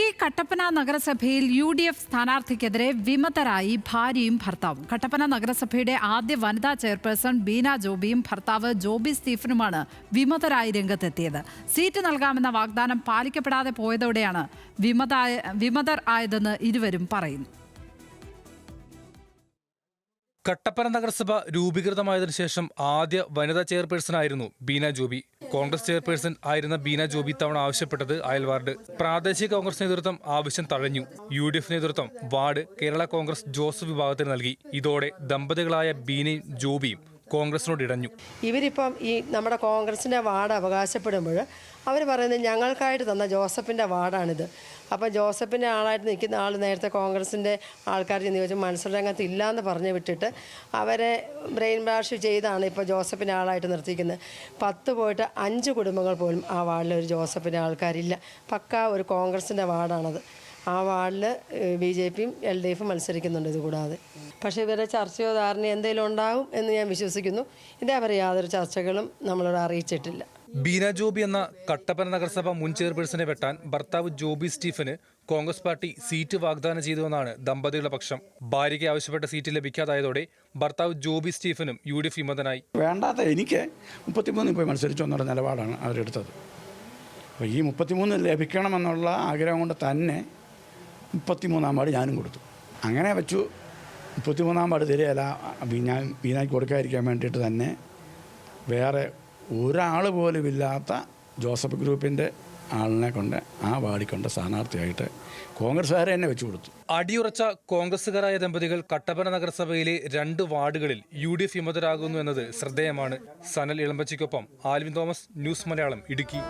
ഇടുക്കി കട്ടപ്പന നഗരസഭയിൽ U D F സ്ഥാനാർത്ഥിക്കെതിരെ വിമതരായി ഭാര്യയും ഭർത്താവും. കട്ടപ്പന നഗരസഭയുടെ ആദ്യ വനിതാ ചെയർപേഴ്സൺ ബീന ജോബിയും ഭർത്താവ് ജോബി സ്റ്റീഫനുമാണ് വിമതരായി രംഗത്തെത്തിയത്. സീറ്റ് നൽകാമെന്ന വാഗ്ദാനം പാലിക്കപ്പെടാതെ പോയതോടെയാണ് വിമത വിമതർ ആയതെന്ന് ഇരുവരും പറയുന്നു. കട്ടപ്പന നഗരസഭ രൂപീകൃതമായതിനു ശേഷം ആദ്യ വനിതാ ചെയർപേഴ്സൺ ആയിരുന്നു ബീന ജോബി. കോൺഗ്രസ് ചെയർപേഴ്സൺ ആയിരുന്ന ബീന ജോബി തവണ ആവശ്യപ്പെട്ടത് അയൽവാർഡ്. പ്രാദേശിക കോൺഗ്രസ് നേതൃത്വം ആവശ്യം തഴഞ്ഞു. യു ഡി എഫ് നേതൃത്വം വാർഡ് കേരള കോൺഗ്രസ് ജോസഫ് വിഭാഗത്തിന് നൽകി. ഇതോടെ ദമ്പതികളായ ബീനയും ജോബിയും കോൺഗ്രസിനോട് ഇടഞ്ഞു ഇവരിപ്പം ഈ നമ്മുടെ കോൺഗ്രസിന്റെ വാർഡ് അവകാശപ്പെടുമ്പോൾ അവർ പറയുന്നത് ഞങ്ങൾക്കായിട്ട് തന്ന ജോസഫിന്റെ വാർഡാണിത്. അപ്പം ജോസഫിന്റെ ആളായിട്ട് നിൽക്കുന്ന ആൾ നേരത്തെ കോൺഗ്രസിന്റെ ആൾക്കാർ ചെന്ന് ചോദിച്ചു മത്സരരംഗത്ത് ഇല്ലയെന്ന് പറഞ്ഞു വിട്ടിട്ട് അവരെ ബ്രെയിൻ വാഷ് ചെയ്താണ് ഇപ്പോൾ ജോസഫിന്റെ ആളായിട്ട് നിർത്തിക്കുന്നത് പത്ത് പോയിട്ട് അഞ്ച് കുടുംബങ്ങൾ പോലും ആ വാർഡിൽ ഒരു ജോസഫിന്റെ ആൾക്കാരില്ല. പക്ക ഒരു കോൺഗ്രസിന്റെ വാർഡാണത്. ആ വാർഡിൽ ബി ജെ പിയും എൽ ഡി എഫും മത്സരിക്കുന്നുണ്ട് ഇത് കൂടാതെ പക്ഷേ ഇവരെ ചർച്ചയോ ധാരണയോ എന്തെങ്കിലും ഉണ്ടാകും എന്ന് ഞാൻ വിശ്വസിക്കുന്നു. ഇതേവരെ യാതൊരു ചർച്ചകളും നമ്മളോട് അറിയിച്ചിട്ടില്ല. ബീന ജോബി എന്ന കട്ടപ്പന നഗരസഭ മുൻ ചെയർപേഴ്സണെ വെട്ടാൻ ഭർത്താവ് ജോബി സ്റ്റീഫന് കോൺഗ്രസ് പാർട്ടി സീറ്റ് വാഗ്ദാനം ചെയ്തുവെന്നാണ് ദമ്പതികളുടെ പക്ഷം. ഭാര്യയ്ക്ക് ആവശ്യപ്പെട്ട സീറ്റ് ലഭിക്കാതായതോടെ ഭർത്താവ് ജോബി സ്റ്റീഫനും യു ഡി എഫ് വിമതനായി. വേണ്ടാത്ത എനിക്ക് മുപ്പത്തിമൂന്നിൽ പോയി മത്സരിച്ചു എന്നുള്ള നിലപാടാണ് അവരെടുത്തത്. അപ്പോൾ ഈ മുപ്പത്തിമൂന്ന് ലഭിക്കണമെന്നുള്ള ആഗ്രഹം കൊണ്ട് തന്നെ മുപ്പത്തിമൂന്നാം വാർഡ് ഞാനും കൊടുത്തു. അങ്ങനെ വെച്ചു. മുപ്പത്തിമൂന്നാം വാർഡ് തരികയല്ല. ഞാൻ വീണാക്കി കൊടുക്കാതിരിക്കാൻ വേണ്ടിയിട്ട് തന്നെ വേറെ ഒരാൾ പോലും ഇല്ലാത്ത ജോസഫ് ഗ്രൂപ്പിന്റെ ആളിനെ കൊണ്ട് ആ വാർഡിൽ കൊണ്ട് സ്ഥാനാർത്ഥിയായിട്ട് കോൺഗ്രസ്സുകാരെ തന്നെ വെച്ചു കൊടുത്തു. അടിയുറച്ച കോൺഗ്രസുകാരായ ദമ്പതികൾ കട്ടപ്പന നഗരസഭയിലെ രണ്ട് വാർഡുകളിൽ യു ഡി എഫ് വിമതരാകുന്നു എന്നത് ശ്രദ്ധേയമാണ്. സനൽ ഇളമ്പച്ചിക്കൊപ്പം ആൽവിൻ തോമസ് ന്യൂസ് മലയാളം ഇടുക്കി.